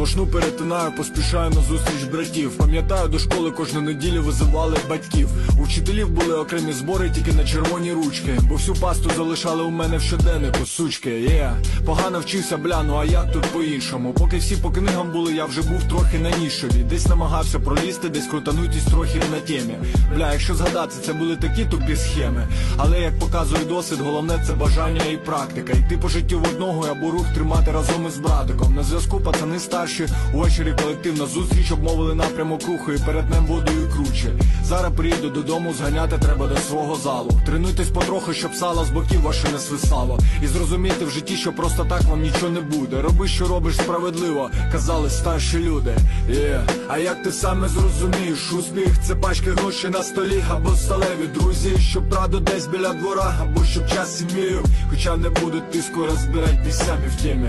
Сплошну перетинаю, поспішаю на зустріч братів. Пам'ятаю, до школи кожну неділю визивали батьків. У вчителів були окремі збори тільки на червоні ручки. Бо всю пасту залишали у мене в щоденнику, сучки. Є, погано вчився, бля, ну а як тут по-іншому? Поки всі по книгам були, я вже був трохи на нішові. Десь намагався пролізти, десь крутанутись трохи на темі. Бля, якщо згадати, це були такі тупі схеми. Але як показує досвід, головне це бажання і практика. Йти по життю в одного або рух тримати разом із братиком. На зв'язку пацани старші, увечері колектив на зустріч обмовили напрямок руху і перетнем водою круче. Зараз приїду додому, зганяти треба до свого залу. Тренуйтесь потроху, щоб сало з боків ваше не свисало. І зрозуміти в житті, що просто так вам нічого не буде. Роби, що робиш справедливо, казали старші люди. Є, а як ти саме зрозумієш, успіх це пачки грошей на столі або сталеві друзі, щоб раду десь біля двора, або щоб час сім'єю, хоча не будуть тиску розбирать самі в темі.